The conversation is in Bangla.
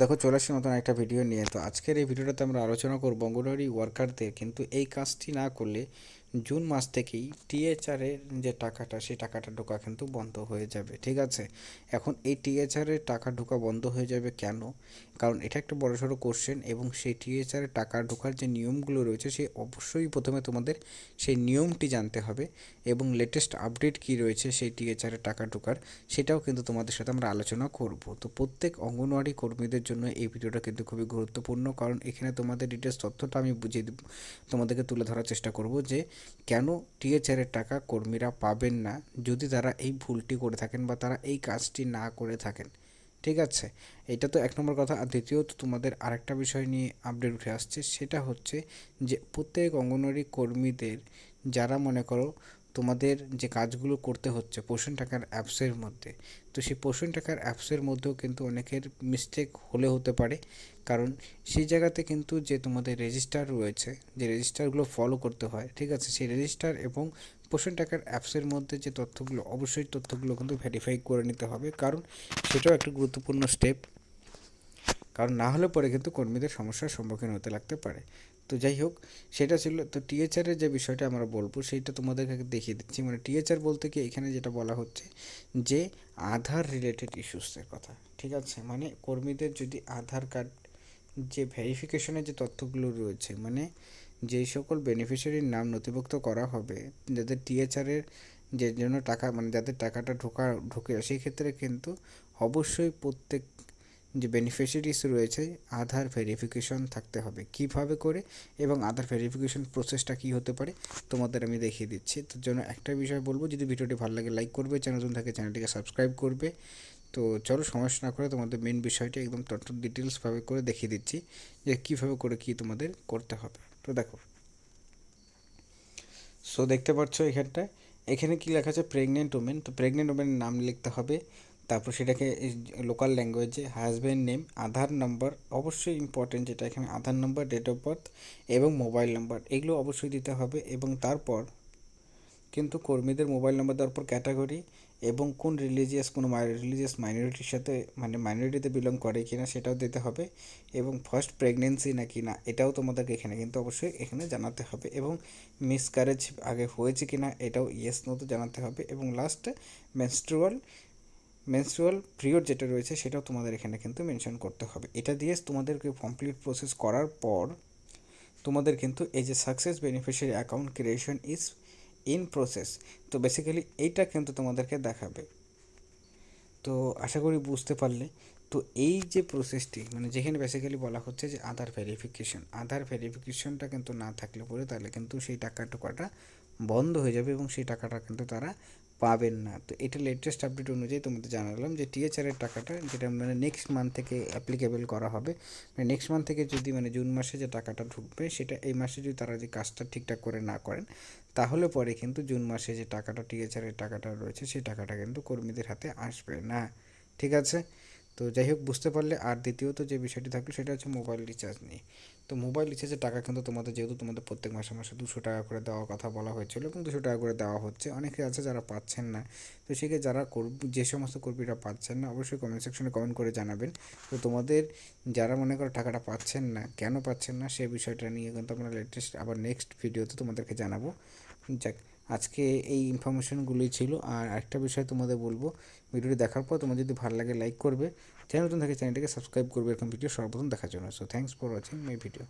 দেখো, চলে আসছি নতুন একটা ভিডিও নিয়ে। তো আজকের এই ভিডিওটাতে আমরা আলোচনা করব অঙ্গনওয়াড়ি ওয়ার্কারদের কিন্তু এই কাজটি না করলে জুন মাস থেকেই টিএচআরের যে টাকাটা, সেই টাকাটা ঢোকা কিন্তু বন্ধ হয়ে যাবে, ঠিক আছে? এখন এই টিএচআরের টাকা ঢোকা বন্ধ হয়ে যাবে কেন? কারণ এটা একটা বড়সড় কোশ্চেন এবং সেই টিএচআরের টাকা ঢোকার যে নিয়মগুলো রয়েছে, সে অবশ্যই প্রথমে তোমাদের সেই নিয়মটি জানতে হবে এবং লেটেস্ট আপডেট কী রয়েছে সেই টিএচআরের টাকা ঢোকার, সেটাও কিন্তু তোমাদের সাথে আমরা আলোচনা করব। তো প্রত্যেক অঙ্গনওয়াড়ি কর্মীদের জন্য এই ভিডিওটা কিন্তু খুবই গুরুত্বপূর্ণ, কারণ এখানে তোমাদের ডিটেলস তথ্যটা আমি বুঝিয়ে তোমাদেরকে তুলে ধরার চেষ্টা করব যে কেন টিএচআরের টাকা কর্মীরা পাবেন না যদি তারা এই ভুলটি করে থাকেন বা তারা এই কাজটি না করে থাকেন? ঠিক আছে, এটা তো এক নম্বর কথা। আর দ্বিতীয়ত তোমাদের আরেকটা বিষয় নিয়ে আপডেট উঠে আসছে, সেটা হচ্ছে যে প্রত্যেক অঙ্গনওয়াড়ি কর্মীদের যারা মনে করো তোমাদের যে কাজগুলো করতে হচ্ছে পোষণ টাকার অ্যাপসের মধ্যে। তো সেই পোষণ টাকার অ্যাপসের মধ্যেও কিন্তু অনেকের মিস্টেক হলে হতে পারে। কারণ সেই জায়গাতে কিন্তু যে তোমাদের রেজিস্টার রয়েছে, যে রেজিস্টারগুলো ফলো করতে হয়, ঠিক আছে? সেই রেজিস্টার এবং পোষণ টাকার অ্যাপসের মধ্যে যে তথ্যগুলো, অবশ্যই তথ্যগুলো কিন্তু ভেরিফাই করে নিতে হবে। কারণ সেটাও একটা গুরুত্বপূর্ণ স্টেপ কারণ না হলে পরে কিন্তু কর্মীদের সমস্যার সম্মুখীন হতে লাগতে পারে। তো যাই হোক, সেটা ছিল, তো টিএচআরের যে বিষয়টা আমরা বলব, সেইটা তোমাদেরকে দেখিয়ে দিচ্ছি। মানে টিএচআর বলতে কি, এখানে যেটা বলা হচ্ছে যে আধার রিলেটেড ইস্যুসের কথা, ঠিক আছে? মানে কর্মীদের যদি আধার কার্ড যে ভেরিফিকেশনের যে তথ্যগুলো রয়েছে মানে যেই সকল বেনিফিশিয়ারির নাম নথিভুক্ত করা হবে, যাদের টিএচআরের যে জন্য টাকা মানে যাদের টাকাটা ঢোকা, ঢুকে, সেই ক্ষেত্রে কিন্তু অবশ্যই প্রত্যেক যে বেনিফিশিয়ারিস রয়েছে, আধার ভেরিফিকেশন থাকতে হবে। কীভাবে করে এবং আধার ভেরিফিকেশন প্রসেসটা কী হতে পারে, তোমাদের আমি দেখিয়ে দিচ্ছি। তার জন্য একটা বিষয় বলব, যদি ভিডিওটি ভালো লাগে লাইক করবে চ্যানেল নতুন থাকে চ্যানেলটিকে সাবস্ক্রাইব করবে। তো চলো সমস্যা না করে তোমাদের মেন বিষয়টি একদম টোটাল ডিটেলসভাবে করে দেখিয়ে দিচ্ছি যে কীভাবে করে কী তোমাদের করতে হবে। তো দেখো। সো দেখতে পাচ্ছ এখানটায়। এখানে কি লেখা আছে প্রেগনেন্ট ওমেন তো প্রেগনেন্ট ওমেনের নাম লিখতে হবে তারপর সেটাকে লোকাল ল্যাঙ্গুয়েজে হাজব্যান্ড নেম আধার নাম্বার অবশ্যই ইম্পর্টেন্ট যেটা এখানে Aadhaar number date of birth এবং মোবাইল নাম্বার এগুলো অবশ্যই দিতে হবে এবং তারপর কিন্তু কর্মীদের মোবাইল নাম্বার দেওয়ার পর ক্যাটাগরি এবং কোন রিলিজিয়াস কোনো রিলিজিয়াস মাইনরিটির সাথে মানে মাইনরিটিতে বিলং করে কি না সেটাও দিতে হবে এবং ফার্স্ট প্রেগনেন্সি না কি না এটাও তোমাদেরকে এখানে কিন্তু অবশ্যই এখানে জানাতে হবে এবং মিসক্যারেজ আগে হয়েছে কি না এটাও ইয়েস নো তো জানাতে হবে এবং লাস্টে মেনস্ট্রুয়াল মেনস্ট্রুয়াল পিরিয়ড যেটা রয়েছে সেটাও তোমাদের এখানে কিন্তু মেনশন করতে হবে। এটা দিয়ে তোমাদেরকে কমপ্লিট প্রসেস করার পর তোমাদের কিন্তু এই যে success beneficiary account creation is in process তো বেসিক্যালি এইটা কিন্তু তোমাদেরকে দেখাবে। তো আশা করি বুঝতে পারলে। তো এই যে প্রসেসটি মানে যেখানে বেসিক্যালি বলা হচ্ছে যে আধার ভেরিফিকেশন আধার ভেরিফিকেশনটা কিন্তু না থাকলে পরে তাহলে কিন্তু সেই টাকা টোকাটা বন্ধ হয়ে যাবে এবং সেই টাকাটা কিন্তু তারা পাবেন না। তো এটা লেটেস্ট আপডেট অনুযায়ী তোমাদের জানালাম যে টিএচআরের টাকাটা যেটা মানে নেক্সট মান্থ থেকে অ্যাপ্লিকেবল করা হবে। মানে নেক্সট মান্থ থেকে যদি মানে জুন মাসে যে টাকাটা ঢুকবে, সেটা এই মাসে যদি তারা যে কাজটা ঠিকঠাক করে না করেন, তাহলে পরে কিন্তু জুন মাসে যে টাকাটা টিএচআরের টাকাটা রয়েছে, সেই টাকাটা কিন্তু কর্মীদের হাতে আসবে না। ঠিক আছে? তো যাই হোক বুঝতে পারলে। আর দ্বিতীয়ত যে বিষয়টি থাকল, সেটা হচ্ছে মোবাইল রিচার্জ নিয়ে। তো মোবাইল রিচার্জের টাকা কিন্তু তোমাদের, যেহেতু তোমাদের প্রত্যেক মাসে মাসে দুশো টাকা করে দেওয়ার কথা বলা হয়েছিল এবং দুশো টাকা করে দেওয়া হচ্ছে। অনেকে আছে যারা পাচ্ছেন না। তো সেক্ষেত্রে যারা যে সমস্ত কর্মীরা পাচ্ছেন না, অবশ্যই কমেন্ট সেকশনে কমেন্ট করে জানাবেন। তো তোমাদের যারা মনে করো টাকাটা পাচ্ছেন না, কেন পাচ্ছেন না, সে বিষয়টা নিয়ে কিন্তু আমরা লেটেস্ট আবার নেক্সট ভিডিওতে তোমাদেরকে জানাব। যাক আজকে এই ইনফরমেশনগুলোই ছিল। আর একটা বিষয় তোমাদের বলব ভিডিওটি দেখার পর তোমার যদি ভালো লাগে লাইক করবে চ্যানেল নতুন থাকে চ্যানেলটাকে সাবস্ক্রাইব করবে, এরকম ভিডিও সর্বপ্রথম দেখার জন্য। So thanks for watching my video